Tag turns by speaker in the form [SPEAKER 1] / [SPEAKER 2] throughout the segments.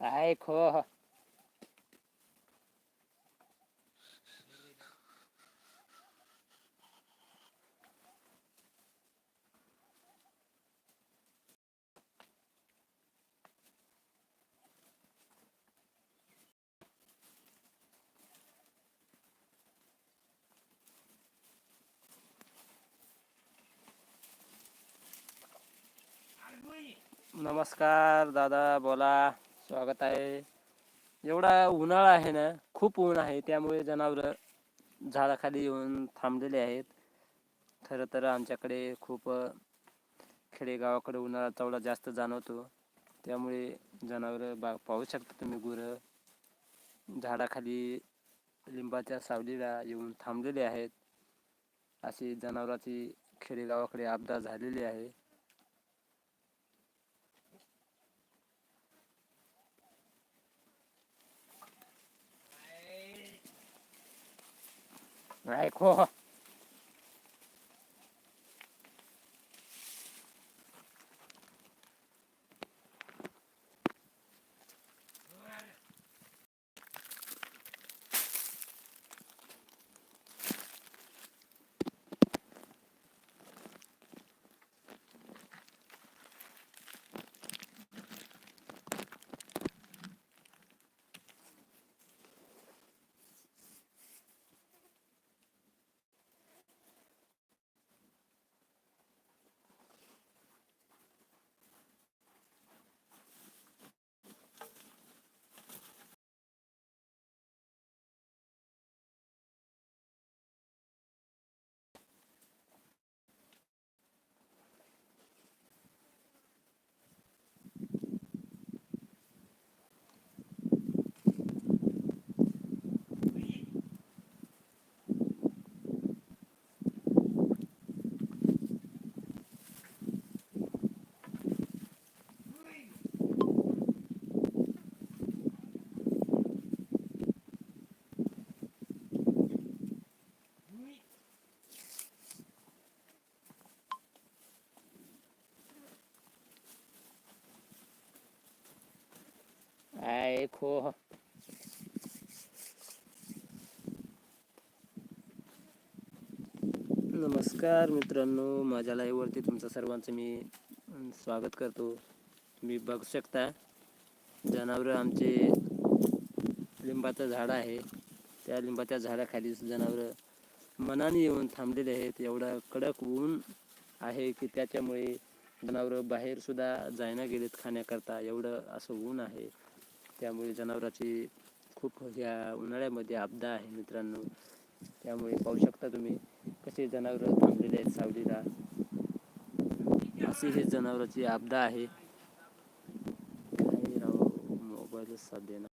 [SPEAKER 1] काय खो नमस्कार दादा बोला स्वागत आहे. एवढा उन्हाळा आहे ना खूप ऊन आहे त्यामुळे जनावरं झाडाखाली येऊन थांबलेले आहेत. खरं तर आमच्याकडे खूप खेडेगावाकडे उन्हाळा तेवढा जास्त जाणवतो. त्यामुळे जनावरं बा पाहू शकता तुम्ही गुरं. झाडाखाली लिंबाच्या सावलीला येऊन थांबलेले आहेत. अशी जनावराची खेडेगावाकडे आपदा झालेली आहे. ऐको ऐको नमस्कार मित्रांनो माझ्या लाईव्हवरती तुमचं सर्वांचं मी स्वागत करतो. तुम्ही बघू शकता जनावरं आमचे लिंबाचं झाड आहे. त्या लिंबाच्या झाडाखाली जनावरं मनाने येऊन थांबलेले आहेत. एवढा कडक ऊन आहे की त्याच्यामुळे जनावरं बाहेरसुद्धा जायना गेलेत खाण्याकरता. एवढं असं ऊन आहे. त्यामुळे जनावराची खूप ह्या उन्हाळ्यामध्ये आपदा आहे मित्रांनो. त्यामुळे पाहू शकता तुम्ही कसे जनावर थांबलेले आहेत सावलीला. अशी ही जनावराची आपदा आहे. काय मोबाईलच साथ देणार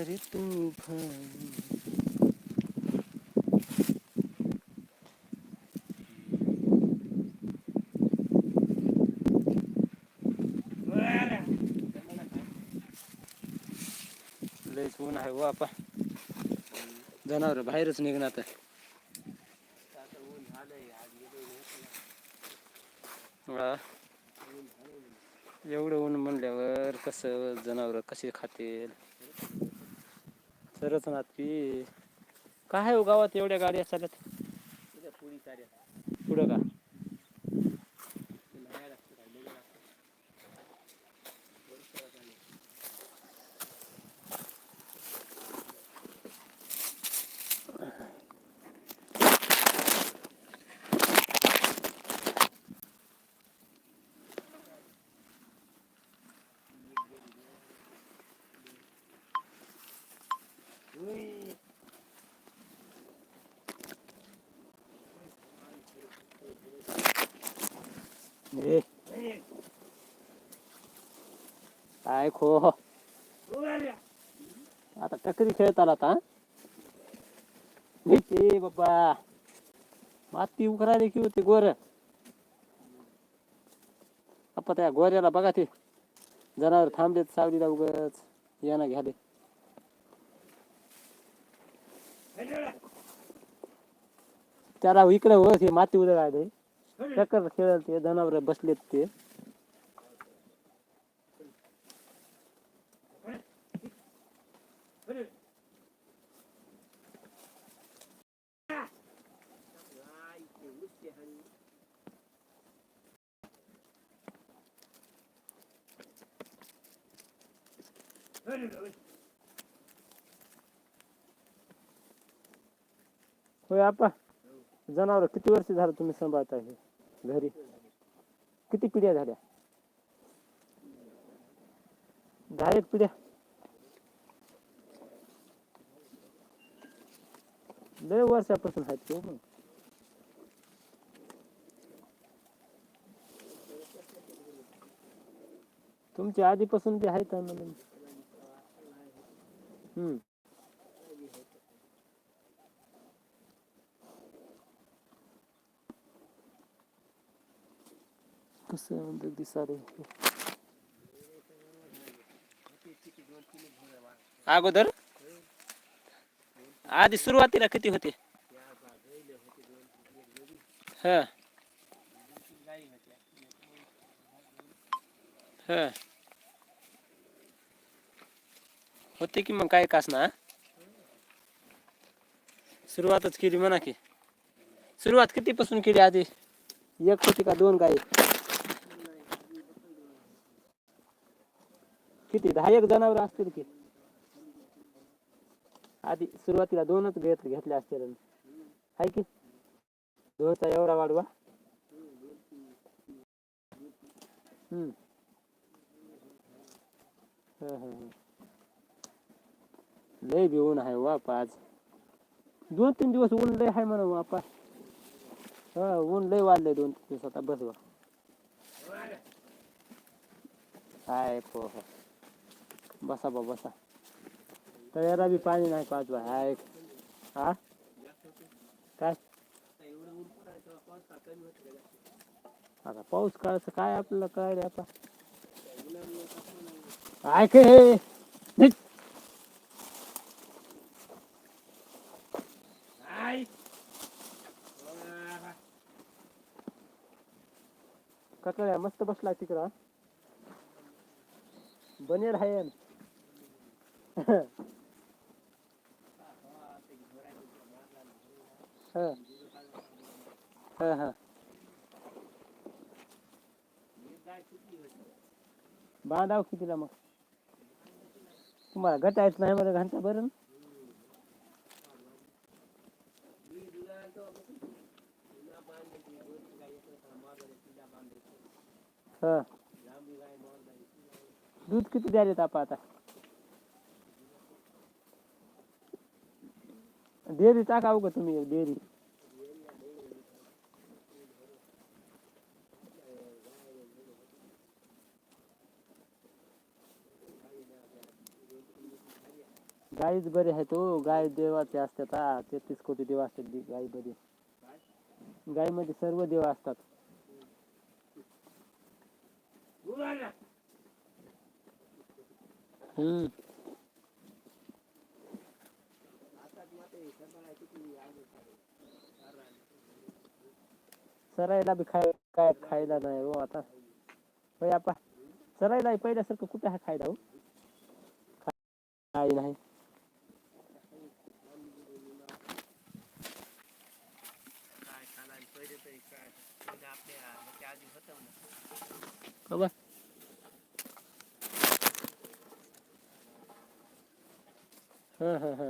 [SPEAKER 1] रे तुफान ऊन आहे हो व आपा जनावर बाहेरच निघणार तर एवढं ऊन म्हणल्यावर कसं जनावर कसे खातील? सरच ना ती. काय आहे हो गावात एवढ्या गाड्या चालत? पुढं का? काय खो आता टकरी खेळत आला आता ते बाबा. माती उकरायला की होती गोर. आपण त्या गोऱ्याला बघा ते. जनावर थांबलेत सावलीला उगच. याना घ्याले त्याला इकडे हो ते माती आले चक्कर खेळत ते जनावर बसलेत ते होय आपा जनावर किती वर्ष झालं तुम्ही सांभाळता हे घरी? किती पिढ्या झाल्या? दहा एक पिढ्या? लय वर्षापासून आहेत ते हो. तुमच्या आधीपासून ते आहेत हम्म. कसं म्हणतात दिसाले अगोदर? आधी सुरुवातीला किती होते? हा. हा. होते की मग काय कास ना? सुरुवातच केली म्हणा की. सुरुवात कितीपासून केली आधी? एक होती का दोन गाई? किती? दहा एक जनावर असतील की. आधी सुरुवातीला दोनच घेत घेतले असतील. आहे की? दोनचा एवढा वाढवा. हम्म. लय बी ऊन आहे वाप आज दोन तीन दिवस ऊन लय आहे म्हणा वापा हा ऊन लय वाढलंय दोन तीन दिवस आता बसवा काय हाय हो हो बसा बा बसा. तळ्याला बी पाणी नाही पाच बा हाय हा? काय? आता पाऊस काळाचं काय आपल्याला काय रे आता? ऐक हे. ककड्या मस्त बसला तिकडं बनेर आहे बांधाव कितीला मग? तुम्हाला गटायच नाही मला घालता बरं हा. दूध किती द्यायला तापा आता? डेअरी टाकाव का तुम्ही एक डेअरी? गाईच बरे आहे तो. गाय देवाचे असतात. हा तेहतीस कोटी देव असतात गाईमध्ये गाईमध्ये सर्व देव असतात. हम्म. सरायला बी खाय काय खायला नाही हो आता होय आपा सरायला पहिल्यासारखं कुठे हा खायला हो काही नाही खबर हा हा हा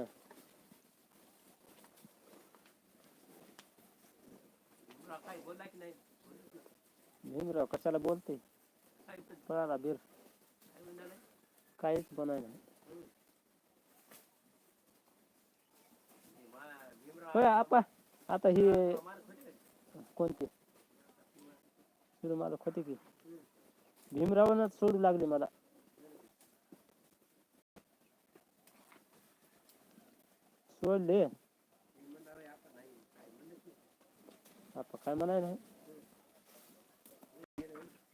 [SPEAKER 1] भीमराव कशाला बोलते? पळाला बीर. काहीच बनाय नाही. होय आपा आता ही कोणते? मला होते की. भीमरावनच सोडू लागले मला. सोडले? आपा काय म्हणाय नाही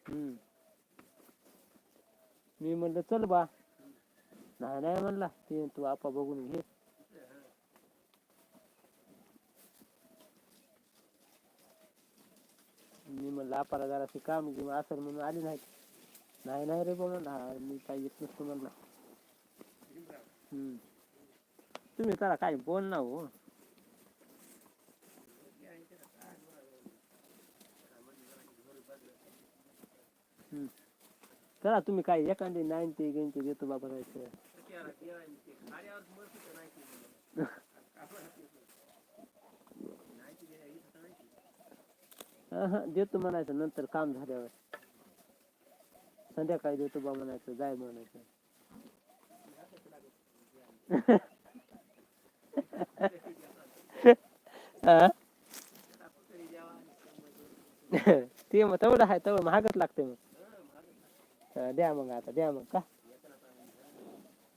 [SPEAKER 1] हम्म. मी म्हणलं चल बा नाही नाही म्हणला ते तू आपा बघून घे मी म्हणलं आपाला जरा काम घेऊन असं म्हणून आली नाही नाही नाही रे बा ना मी काही येत नसतो म्हणला हम्म. तुम्ही करा काय बोल ना हो करा तुम्ही काय एखादी नाईन्टी गेनची देतो बाबा राहायचं देतो म्हणायचं नंतर काम झाल्यावर. संध्याकाळी देतो बा म्हणायचं जाय म्हणायचं. ते मग तेवढं आहे तेवढं महागच लागते मग. द्या मग आता द्या मग का?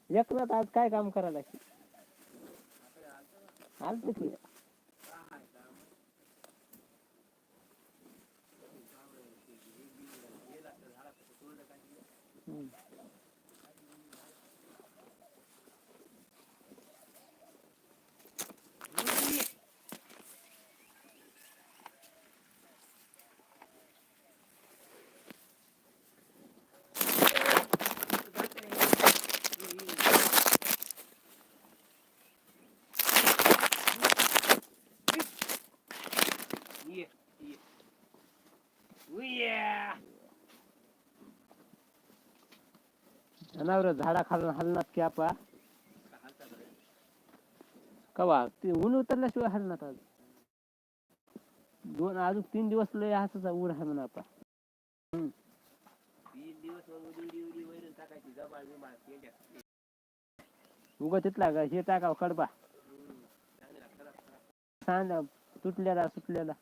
[SPEAKER 1] एकनाथ आज काय काम करायला आलत की. हम्म. जनावर झाडा खालून हलणार की आपा? कवा? ते ऊन उतरल्याशिवाय हलणार आज. दोन अजून तीन दिवस लय असंच ऊन आहे म्हणा आपा. उगा तिथला का हे टाकाव कडबा. सांग तुटलेला सुटलेला.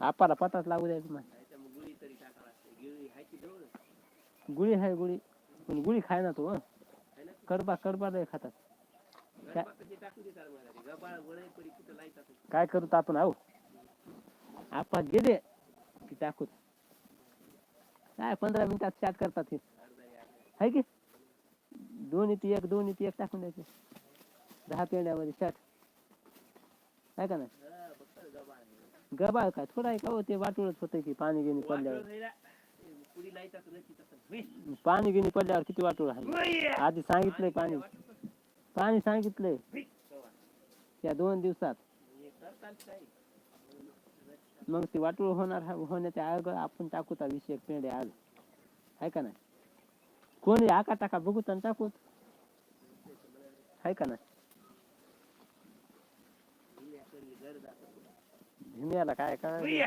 [SPEAKER 1] आपाला पताच लागू द्यायचं मग गुळी आहे गुळी. पण गुळी खाय ना तो करपा कडबा कडबा खातात. काय- काय करू आपण आहो? आपण गेले की टाकू काय पंधरा मिनिटात चाट करतात हे? आहे की? दोन इथे एक दोन इथे एक टाकून द्यायचे. दहा पेंड्यामध्ये चाट आहे का नाही? गबाळ काय? थोडा आहे का हो ते वाटूळच होतं की पाणी गिनी पडल्यावर. पाणी गिनी पडल्यावर किती वाटूळ आहे? आधी सांगितलंय पाणी. पाणी सांगितलंय. त्या दोन दिवसात. मग ते वाटूळ होणार होण्याच्या अगोदर आपण टाकू त्या विषय पेंडे आज आहे का नाही? कोणी आका टाका बघू आणि टाकू आहे का नाही? हिम्याला काय काय?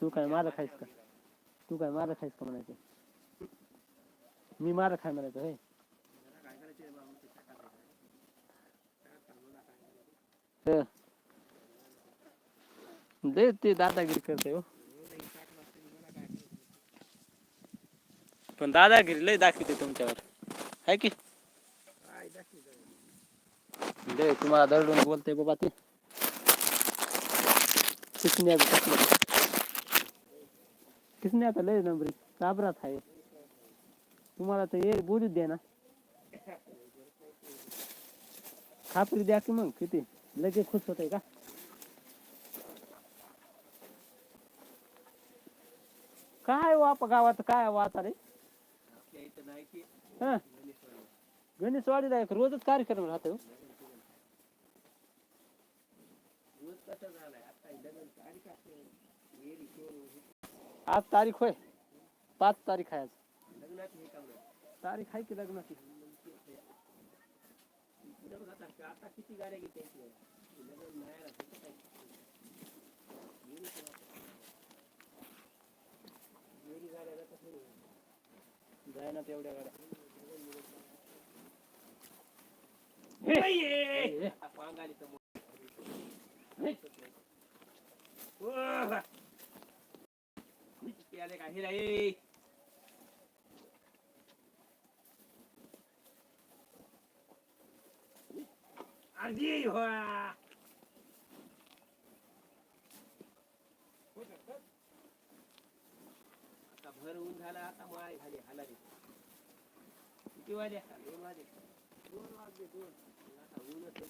[SPEAKER 1] तू काय मार खायस का? तू काय मार खायस का म्हणायचं? मी मार खाय म्हणायचं होय. हं. दे ते दादागिरी करते हो. पण दादागिरी लय दाखवते तुमच्यावर. आहे की? लय तुम्हाला दरडून बोलते बाबा ते. किसने आता लय नंबर? काबरात आहे. तुम्हाला तर हे बोलूच द्या ना. खापरी द्या की मग किती? लगेच खुश होते का? काय वाप गावात काय वाच रे हा. गणेशवाडीला एक रोजच कार्यक्रम राहतो. आज तारीख होय. पाच तारीख आहे आज. तारीख आहे की लग्नाची? जायना तेवढ्या गाड्या ए,
[SPEAKER 2] भर ऊन झाला आता माय झाली हालाली किती वाजे दोन वाजे दोन वाजले दोन आता ऊनच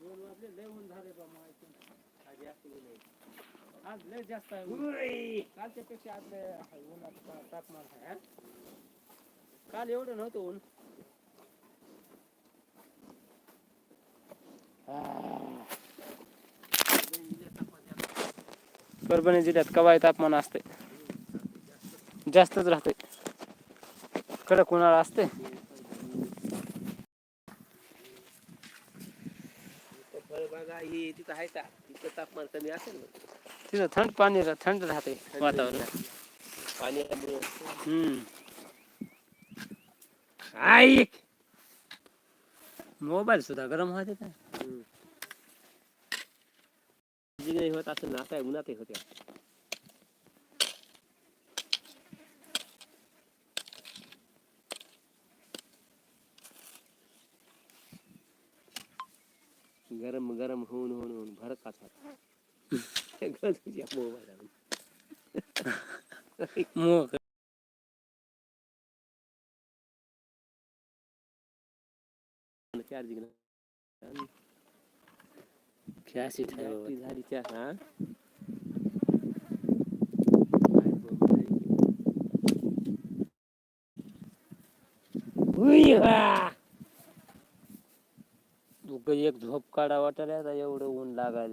[SPEAKER 1] दोन वाजले लय ऊन झाले बा माहिती
[SPEAKER 2] आज
[SPEAKER 1] लय जास्त आहे. कालच्या पेक्षा आज लय आहे. तापमान आहे? काल एवढं नव्हतं ऊन. परभणी जिल्ह्यात कवाय तापमान असते जास्तच राहते कडक उन्हाळा असते
[SPEAKER 2] ही तिथं आहे का? तिथं तापमान कमी असेल ना
[SPEAKER 1] तिथं थंड पाणी रा- थंड राहते वातावरण
[SPEAKER 2] पाण्यामुळे
[SPEAKER 1] हम्म
[SPEAKER 2] ऐक
[SPEAKER 1] मोबाईल सुद्धा गरम होते काय
[SPEAKER 2] जी नाही होत असं ना काय उन्हात होत्या गरम गरम होऊन होऊन होऊन मोबाईल
[SPEAKER 1] मोग?
[SPEAKER 2] चार्जिंग झाली च्या हा?
[SPEAKER 1] उगा एक झोप काढा वाटायला आता एवढं ऊन लागायला